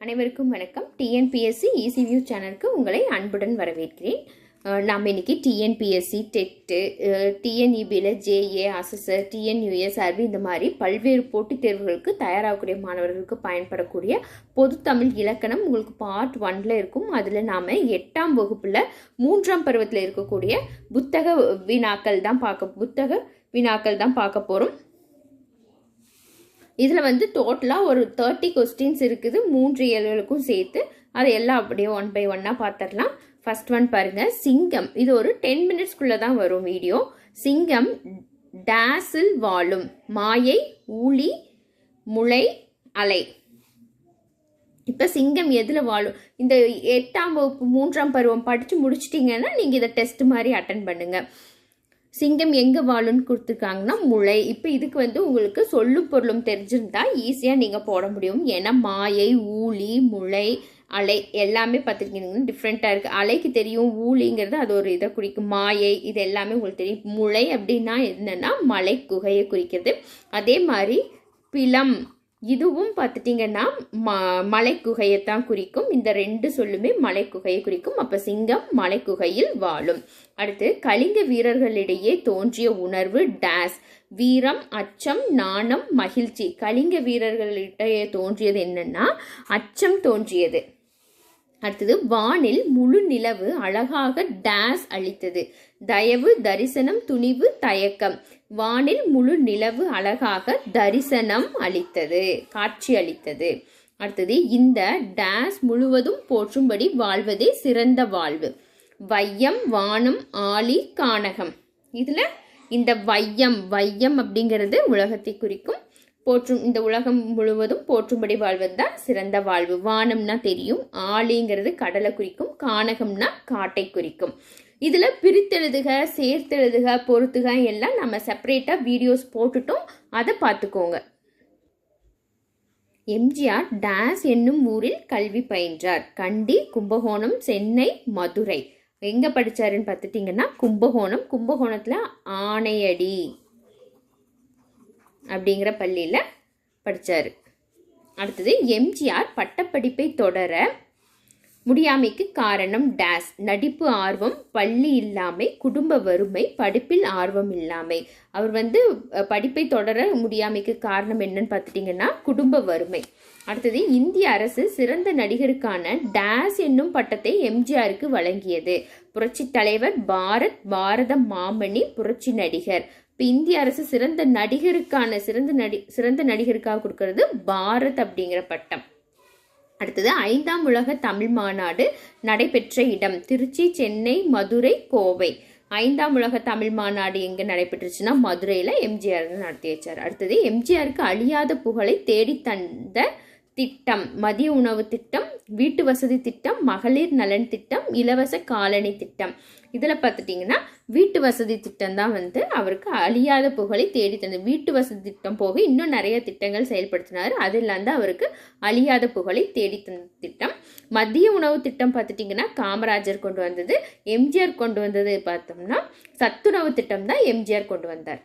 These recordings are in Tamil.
அனைவருக்கும் வணக்கம். டிஎன்பிஎஸ்சி இசிவியூ சேனலுக்கு உங்களை அன்புடன் வரவேற்கிறேன். நாம் இன்னைக்கு டிஎன்பிஎஸ்சி டெட்டு டிஎன்இபியில் ஜேஏ அசஸர் டிஎன்யூஎஸ் அர்வி இந்த மாதிரி பல்வேறு போட்டித் தேர்வுகளுக்கு தயாராகக்கூடிய மாணவர்களுக்கு பயன்படக்கூடிய பொது தமிழ் இலக்கணம் உங்களுக்கு பார்ட் ஒன்ல இருக்கும். அதில் நாம் எட்டாம் வகுப்பில் மூன்றாம் பருவத்தில் இருக்கக்கூடிய புத்தக வினாக்கள் தான் பார்க்க புத்தக வினாக்கள் தான் பார்க்க போகிறோம் இதில் வந்து டோட்டலாக ஒரு தேர்ட்டி கொஸ்டின்ஸ் இருக்குது. மூன்று இயல்களுக்கும் சேர்த்து அதை எல்லாம் அப்படியே ஒன் பை ஒன்னாக பார்த்துடலாம் ஃபஸ்ட் ஒன் பாருங்கள் சிங்கம். இது ஒரு டென் மினிட்ஸ்க்குள்ளே தான் வரும் வீடியோ சிங்கம் டேஸில் வாழும். மாயை ஊழி முளை அலை. இப்போ சிங்கம் எதில் வாழும்? இந்த எட்டாம் வகுப்பு மூன்றாம் பருவம் படித்து முடிச்சிட்டிங்கன்னா நீங்கள் இதை டெஸ்ட் மாதிரி அட்டன் பண்ணுங்கள் சிங்கம் எங்கே வாழும்னு கொடுத்துருக்காங்கன்னா முளை. இப்போ இதுக்கு வந்து உங்களுக்கு சொல்லும் பொருளும் தெரிஞ்சிருந்தா ஈஸியாக நீங்கள் போட முடியும். ஏன்னா மாயை ஊழி முளை அலை எல்லாமே பார்த்துருக்கீங்கன்னா டிஃப்ரெண்ட்டாக இருக்குது அலைக்கு தெரியும் ஊழிங்கிறது அது ஒரு இதை குறிக்கும். மாயை இது எல்லாமே உங்களுக்கு தெரியும். முளை அப்படின்னா என்னென்னா மலை குகையை குறிக்கிறது. அதே மாதிரி பிலம் இதுவும் பார்த்துட்டிங்கன்னா ம மலைக்குகையை தான் குறிக்கும். இந்த ரெண்டு சொல்லுமே மலைக்குகையை குறிக்கும். அப்போ சிங்கம் மலைக்குகையில் வாழும். அடுத்து கலிங்க வீரர்களிடையே தோன்றிய உணர்வு டேஸ். வீரம் அச்சம் நாணம் மகிழ்ச்சி. கலிங்க வீரர்களிடையே தோன்றியது என்னன்னா அச்சம் தோன்றியது. அடுத்தது வானில் முழு நிலவு அழகாக டேஸ் அளித்தது. தயவு தரிசனம் துணிவு தயக்கம். வானில் முழு நிலவு அழகாக தரிசனம் அளித்தது காட்சி அளித்தது. அடுத்தது இந்த டேஸ் முழுவதும் போற்றும்படி வாழ்வதே சிறந்த வாழ்வு. வையம் வானம் ஆலி கானகம். இதில் இந்த வையம் வையம் அப்படிங்கிறது உலகத்தை குறிக்கும் போற்றும் இந்த உலகம் முழுவதும் போற்றும்படி வாழ்வது தான் சிறந்த வாழ்வு. வானம்னா தெரியும் ஆலிங்கிறது கடலை குறிக்கும் கானகம்னா காட்டை குறிக்கும். இதில் பிரித்தெழுதுக சேர்த்தெழுதுக பொறுத்துக எல்லாம் நம்ம செப்பரேட்டாக வீடியோஸ் போட்டுட்டோம். அதை பார்த்துக்கோங்க எம்ஜிஆர் டேஸ் என்னும் ஊரில் கல்வி பயின்றார். கண்டி கும்பகோணம் சென்னை மதுரை. எங்கே படித்தாருன்னு பார்த்துட்டிங்கன்னா கும்பகோணம். கும்பகோணத்தில் ஆணையடி அப்படிங்கிற பள்ளியில் படித்தார் அடுத்தது எம்ஜிஆர் பட்டப்படிப்பை தொடர முடியாமைக்கு காரணம் டேஸ். நடிப்பு ஆர்வம் பள்ளி இல்லாமை குடும்ப வறுமை படிப்பில் ஆர்வம் இல்லாமை. அவர் வந்து படிப்பை தொடர முடியாமைக்கு காரணம் என்னன்னு பார்த்துட்டிங்கன்னா குடும்ப வறுமை. அடுத்தது இந்திய அரசு சிறந்த நடிகருக்கான டேஸ் என்னும் பட்டத்தை எம்ஜிஆருக்கு வழங்கியது. புரட்சி தலைவர் பாரத் பாரத மாமணி புரட்சி நடிகர். இப்போ இந்திய அரசு சிறந்த நடிகருக்கான சிறந்த நடி சிறந்த நடிகருக்காக கொடுக்கறது பாரத் அப்படிங்கிற பட்டம். அடுத்தது ஐந்தாம் உலக தமிழ் மாநாடு நடைபெற்ற இடம் திருச்சி சென்னை மதுரை கோவை. ஐந்தாம் உலக தமிழ் மாநாடு எங்க நடைபெற்றுச்சுன்னா மதுரையில எம்ஜிஆர் நடத்தி வச்சார். அடுத்தது எம்ஜிஆருக்கு அழியாத புகழை தேடி தந்த திட்டம் மதிய உணவு திட்டம் வீட்டு வசதி திட்டம் மகளிர் நலன் திட்டம் இலவச காலணி திட்டம். இதில் பார்த்துட்டிங்கன்னா வீட்டு வசதி திட்டம் தான் வந்து அவருக்கு அழியாத புகழை தேடி தந்தது. வீட்டு வசதி திட்டம் போக இன்னும் நிறைய திட்டங்கள் செயல்படுத்தினார். அது இல்லாமல் அவருக்கு அழியாத புகழை தேடி தந்த திட்டம். மதிய உணவு திட்டம் பார்த்துட்டிங்கன்னா காமராஜர் கொண்டு வந்தது எம்ஜிஆர் கொண்டு வந்தது பார்த்தோம்னா சத்துணவு திட்டம் தான் எம்ஜிஆர் கொண்டு வந்தார்.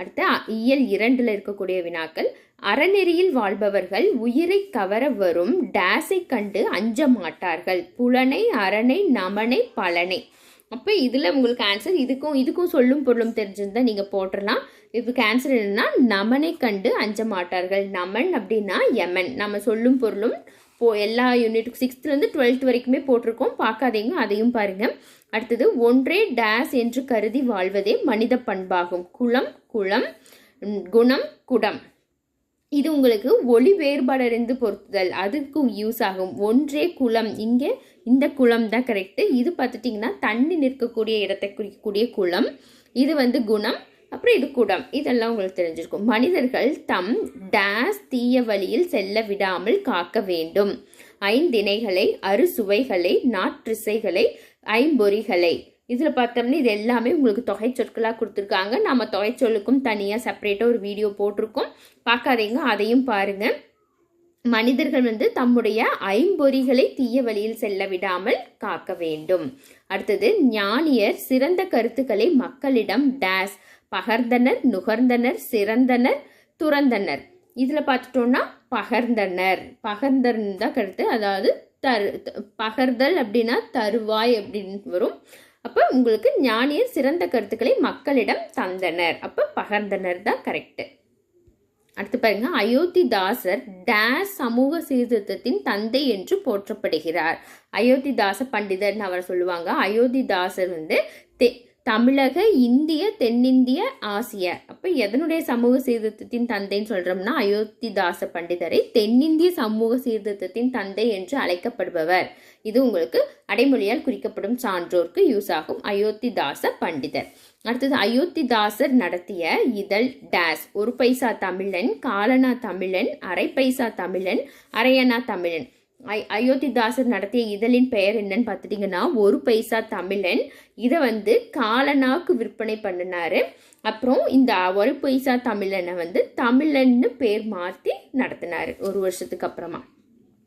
அடுத்து அ- இயல் இரண்டில் இருக்கக்கூடிய வினாக்கள். அறநெறியில் வாழ்பவர்கள் உயிரை கவர வரும் டேஸை கண்டு அஞ்ச மாட்டார்கள். புலனை அரணை நமனை பலனை. அப்போ இதில் உங்களுக்கு ஆன்சர் இதுக்கும் இதுக்கும் சொல்லும் பொருளும் தெரிஞ்சிருந்தால் நீங்கள் போட்டுடலாம் இதுக்கு ஆன்சர் என்னென்னா நமனை கண்டு அஞ்ச மாட்டார்கள். நமன் அப்படின்னா யமன் நம்ம சொல்லும் பொருளும் போ எல்லா யூனிட் சிக்ஸ்த்துலேருந்து டுவெல்த் வரைக்குமே போட்டிருக்கோம். பார்க்காதீங்க அதையும் பாருங்கள் அடுத்தது ஒன்றே டேஸ் என்று கருதி வாழ்வதே மனித பண்பாகும். குளம் குளம் குணம் குடம். இது உங்களுக்கு ஒளி வேறுபாடறிந்து பொருத்துதல். அதுக்கும் யூஸ் ஆகும். ஒன்றே குளம். இங்கே இந்த குளம் தான் கரெக்டு இது பார்த்துட்டிங்கன்னா தண்ணி நிற்கக்கூடிய இடத்தை குறிக்கக்கூடிய குளம். இது வந்து குணம் அப்புறம் இது குடம். இதெல்லாம் உங்களுக்கு தெரிஞ்சிருக்கும். மனிதர்கள் தம் டேஸ் தீய வழியில் செல்ல விடாமல் காக்க வேண்டும். ஐந்திணைகளை அறுசுவைகளை நாற்றிசைகளை ஐம்பொறிகளை. இதில் பார்த்தோம்னா இது எல்லாமே உங்களுக்கு தொகை சொற்களாக கொடுத்துருக்காங்க. நம்ம தொகை சொல்லுக்கும் தனியாக செப்பரேட்டாக ஒரு வீடியோ போட்டிருக்கோம். பார்க்காதீங்க அதையும் பாருங்க. மனிதர்கள் வந்து தம்முடைய ஐம்பொறிகளை தீய வழியில் செல்ல விடாமல் காக்க வேண்டும். அடுத்தது ஞானியர் சிறந்த கருத்துக்களை மக்களிடம் டேஸ் பகர்ந்தனர் நுகர்ந்தனர் சிறந்தனர் துறந்தனர். இதில் பார்த்துட்டோம்னா பகர்ந்தனர். பகர்ந்தன் தான் கருத்து. அதாவது தரு பகர்தல் அப்படின்னா தருவாய் அப்படின்னு வரும். அப்போ உங்களுக்கு ஞானியர் சிறந்த கருத்துக்களை மக்களிடம் தந்தனர். அப்போ பகர்ந்தனர் தான் கரெக்டு அடுத்து பாருங்க. அயோத்திதாசர் டேஸ் சமூக சீர்திருத்தத்தின் தந்தை என்று போற்றப்படுகிறார். அயோத்திதாச பண்டிதர்னு அவர் சொல்லுவாங்க. அயோத்திதாசர் வந்து தெ தமிழக இந்திய தென்னிந்திய ஆசிய. அப்போ எதனுடைய சமூக சீர்திருத்தத்தின் தந்தைன்னு சொல்றோம்னா அயோத்திதாச பண்டிதரை தென்னிந்திய சமூக சீர்திருத்தத்தின் தந்தை என்று அழைக்கப்படுபவர். இது உங்களுக்கு அடைமொழியால் குறிக்கப்படும் சான்றோர்க்கு யூஸ் ஆகும். அயோத்திதாச பண்டிதர். அடுத்தது அயோத்திதாசர் நடத்திய இதழ் டேஸ். ஒரு பைசா தமிழன் காலனா தமிழன் அரை பைசா தமிழன் அரையனா தமிழன். ஐ அயோத்திதாசர் நடத்திய இதழின் பெயர் என்னன்னு பார்த்துட்டிங்கன்னா ஒரு பைசா தமிழன். இதை வந்து காலனாக்கு விற்பனை பண்ணினாரு. அப்புறம் இந்த ஒரு பைசா தமிழனை வந்து தமிழன்னு பேர் மாற்றி நடத்தினார் ஒரு வருஷத்துக்கு அப்புறமா.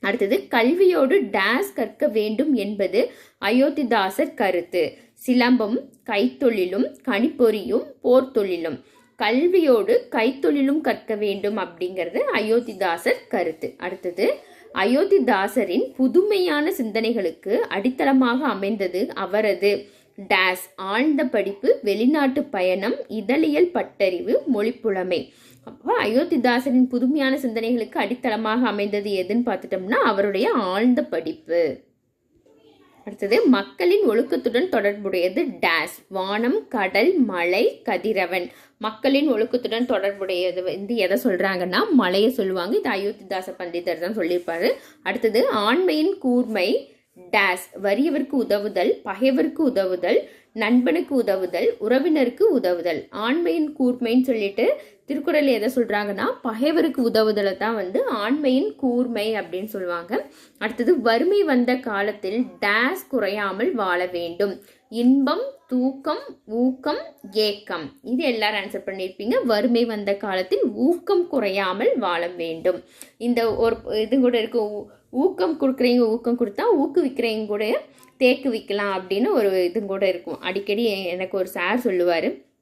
அடுத்தது கல்வியோடு டான்ஸ் கற்க வேண்டும் என்பது அயோத்திதாசர் கருத்து. சிலம்பம் கைத்தொழிலும் கணிப்பொறியும் போர்த்தொழிலும். கல்வியோடு கைத்தொழிலும் கற்க வேண்டும் அப்படிங்கிறது அயோத்திதாசர் கருத்து. அடுத்தது அயோத்திதாசரின் புதுமையான சிந்தனைகளுக்கு அடித்தளமாக அமைந்தது அவரது. டேஸ் ஆழ்ந்த படிப்பு வெளிநாட்டு பயணம் இதழியல் பட்டறிவு மொழிப்புலமை. அப்போ அயோத்திதாசரின் புதுமையான சிந்தனைகளுக்கு அடித்தளமாக அமைந்தது எதுன்னு பார்த்துட்டோம்னா அவருடைய ஆழ்ந்த படிப்பு. அடுத்தது மக்களின் ஒழுக்கத்துடன் தொடர்புடையது டேஸ் வானம் கடல் மலை கதிரவன். மக்களின் ஒழுக்கத்துடன் தொடர்புடையது வந்து எதை சொல்கிறாங்கன்னா மலையை சொல்லுவாங்க. இது அயோத்திதாச பண்டிதர் தான் சொல்லியிருப்பாரு. அடுத்தது ஆண்மையின் கூர்மை டேஸ் வறியவருக்கு உதவுதல் பகைவருக்கு உதவுதல் நண்பனுக்கு உதவுதல் உறவினருக்கு உதவுதல். ஆண்மையின் கூர்மைன்னு சொல்லிட்டு திருக்குறள் எதை சொல்கிறாங்கன்னா பகைவருக்கு உதவுதலை தான் வந்து ஆண்மையின் கூர்மை அப்படின்னு சொல்லுவாங்க. அடுத்தது வறுமை வந்த காலத்தில் டேஸ் குறையாமல் வாழ வேண்டும். இன்பம் தூக்கம் ஊக்கம் ஏக்கம். இது எல்லாரும் ஆன்சர் பண்ணியிருப்பீங்க வறுமை வந்த காலத்தில் ஊக்கம் குறையாமல் வாழ வேண்டும். இந்த ஒரு இது கூட இருக்கு. ஊ- ஊக்கம் கொடுக்குறவங்க ஊக்கம் கொடுத்தா ஊக்குவிக்கிறவங்க கூட தேக்கு விற்கலாம் அப்படின்னு ஒரு இது கூட இருக்கும். அடிக்கடி எனக்கு ஒரு சார் சொல்லுவார்.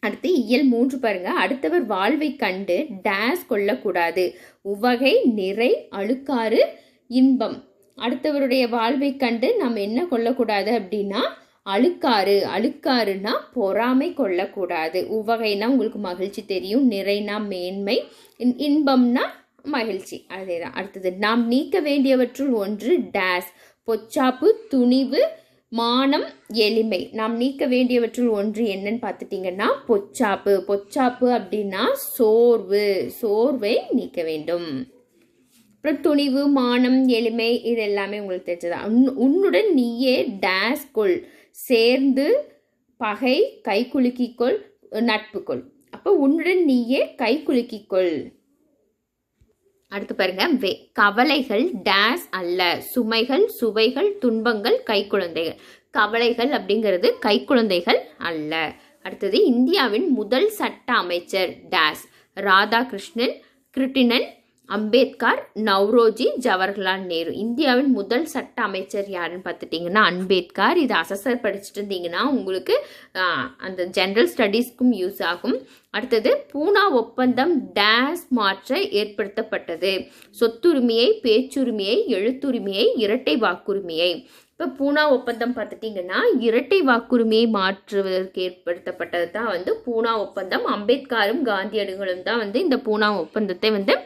அடுத்து இயல் மூன்று பாருங்க. அடுத்தவர் வாழ்வை கண்டு டேஸ் கொள்ளக்கூடாது உவகை நிறை அழுக்காறு இன்பம். அடுத்தவருடைய வாழ்வை கண்டு நம்ம என்ன கொள்ளக்கூடாது அப்படின்னா அழுக்காறு. அழுக்காறுனா பொறாமை கொள்ளக்கூடாது உவகைனா உங்களுக்கு மகிழ்ச்சி தெரியும். நிறைனா மேன்மை. இன்- இன்பம்னா மகிழ்ச்சி. அதேதான். அடுத்தது நாம் நீக்க வேண்டியவற்றுள் ஒன்று டேஸ். பொச்சாப்பு துணிவு மானம் எளிமை. நாம் நீக்க வேண்டியவற்றுள் ஒன்று என்னன்னு பார்த்துட்டிங்கன்னா பொச்சாப்பு பொச்சாப்பு அப்படின்னா சோர்வு. சோர்வை நீக்க வேண்டும். அப்புறம் துணிவு மானம் எளிமை இது எல்லாமே உங்களுக்கு தெரிஞ்சதா? உன் உன்னுடன் நீயே டேஸ் கொள். சேர்ந்து பகை கை குலுக்கிக்கொள் நட்பு கொள். அப்போ உன்னுடன் நீயே கை குலுக்கிக்கொள் அடுத்து பாருங்க. வே கவலைகள் டேஸ் அல்ல. சுமைகள் சுவைகள் துன்பங்கள் கைக்குழந்தைகள். கவலைகள் அப்படிங்கிறது கைக்குழந்தைகள் அல்ல. அடுத்தது இந்தியாவின் முதல் சட்ட அமைச்சர் டேஸ் ராதாகிருஷ்ணன் கிருட்டிணன் அம்பேத்கர் நவ்ரோஜி ஜவஹர்லால் நேரு. இந்தியாவின் முதல் சட்ட அமைச்சர் யாருன்னு பார்த்துட்டிங்கன்னா அம்பேத்கர். இது அசசர் படிச்சுட்டு இருந்தீங்கன்னா உங்களுக்கு அந்த ஜென்ரல் ஸ்டடீஸ்க்கும் யூஸ் ஆகும். அடுத்தது பூனா ஒப்பந்தம் டேஸ் மாற்ற ஏற்படுத்தப்பட்டது. சொத்துரிமையை பேச்சுரிமையை எழுத்துரிமையை இரட்டை வாக்குரிமையை. இப்போ பூனா ஒப்பந்தம் பார்த்துட்டிங்கன்னா இரட்டை வாக்குரிமையை மாற்றுவதற்கு ஏற்படுத்தப்பட்டது தான் வந்து பூனா ஒப்பந்தம். அம்பேத்கரும் காந்தியடிகளும் தான் வந்து இந்த பூனா ஒப்பந்தத்தை வந்து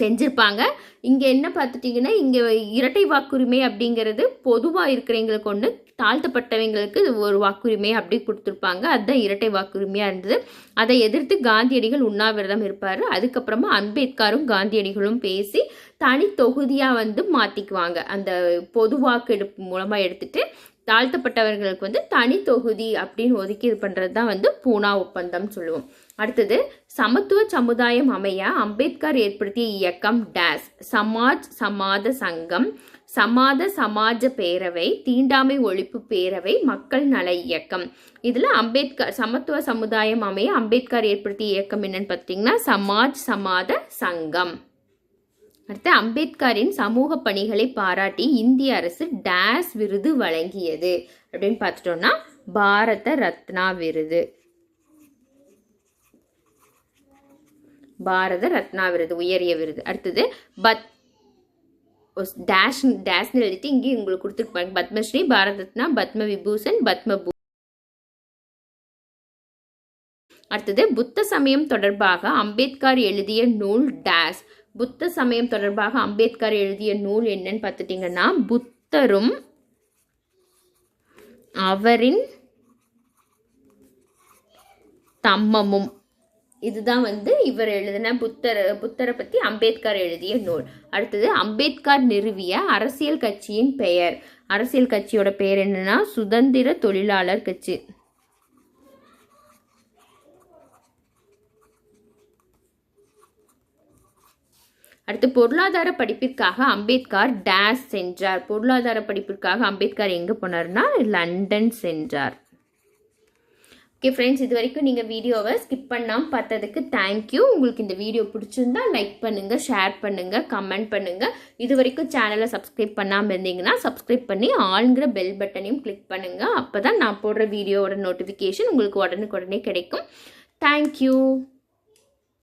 செஞ்சிருப்பாங்க. இங்கே என்ன பார்த்துட்டிங்கன்னா இங்கே இரட்டை வாக்குரிமை அப்படிங்கிறது பொதுவாக இருக்கிறவங்களுக்கு ஒன்று தாழ்த்தப்பட்டவங்களுக்கு ஒரு வாக்குரிமை அப்படி கொடுத்துருப்பாங்க. அதுதான் இரட்டை வாக்குரிமையாக இருந்தது. அதை எதிர்த்து காந்தியடிகள் உண்ணாவிரதம் இருப்பார். அதுக்கப்புறமா அம்பேத்கரும் காந்தியடிகளும் பேசி தனி தொகுதியாக வந்து மாற்றிக்குவாங்க அந்த பொது வாக்கெடுப்பு மூலமாக எடுத்துகிட்டு தாழ்த்தப்பட்டவர்களுக்கு வந்து தனி தொகுதி அப்படின்னு ஒதுக்கி இது பண்ணுறது தான் வந்து பூனா ஒப்பந்தம் சொல்லுவோம். அடுத்தது சமத்துவ சமுதாயம் அமைய அம்பேத்கர் ஏற்படுத்திய இயக்கம் டேஸ் சமாஜ் சமாத சங்கம் சமாத சமாஜ பேரவை தீண்டாமை ஒழிப்பு பேரவை மக்கள் நல இயக்கம். இதில் அம்பேத்கர் சமத்துவ சமுதாயம் அமைய அம்பேத்கர் ஏற்படுத்திய இயக்கம் என்னன்னு பார்த்தீங்கன்னா சமாஜ் சமாத சங்கம். அடுத்து அம்பேத்கரின் சமூக பணிகளை பாராட்டி இந்திய அரசு டேஸ் விருது வழங்கியது. அப்படின்னு பார்த்துட்டோம்னா பாரத ரத்னா விருது. பாரத ரத்னா விருது உயரிய விருது. அடுத்தது பத் டேஷ் டேஷ்னு எழுதிட்டு இங்கேயும் உங்களுக்கு கொடுத்துருப்பாங்க. பத்மஸ்ரீ பாரத ரத்னா பத்ம விபூஷன் பத்ம பூ அடுத்தது புத்த சமயம் தொடர்பாக அம்பேத்கர் எழுதிய நூல் டேஸ் புத்த சமயம் தொடர்பாக அம்பேத்கர் எழுதிய நூல் என்னன்னு பார்த்துட்டிங்கன்னா புத்தரும் அவரின் தம்மமும். இதுதான் வந்து இவர் எழுதின புத்தர் புத்தரை பற்றி அம்பேத்கர் எழுதிய நூல். அடுத்தது அம்பேத்கர் நிறுவிய அரசியல் கட்சியின் பெயர். அரசியல் கட்சியோட பெயர் என்னன்னா சுதந்திர தொழிலாளர் கட்சி. அடுத்து பொருளாதார படிப்பிற்காக அம்பேத்கர் டேஸ் சென்றார். பொருளாதார படிப்பிற்காக அம்பேத்கர் எங்கே போனார்னா லண்டன் சென்றார். ஓகே ஃப்ரெண்ட்ஸ் இது வரைக்கும் நீங்கள் வீடியோவை ஸ்கிப் பண்ணாமல் பார்த்ததுக்கு தேங்க்யூ உங்களுக்கு இந்த வீடியோ பிடிச்சிருந்தா லைக் பண்ணுங்கள் ஷேர் பண்ணுங்கள் கமெண்ட் பண்ணுங்கள் இது வரைக்கும் சேனலை சப்ஸ்கிரைப் பண்ணாமல் இருந்தீங்கன்னா சப்ஸ்கிரைப் பண்ணி ஆளுங்கிற பெல் பட்டனையும் கிளிக் பண்ணுங்கள் அப்போ தான் நான் போடுற வீடியோவோட நோட்டிஃபிகேஷன் உங்களுக்கு உடனுக்குடனே கிடைக்கும். தேங்க்யூ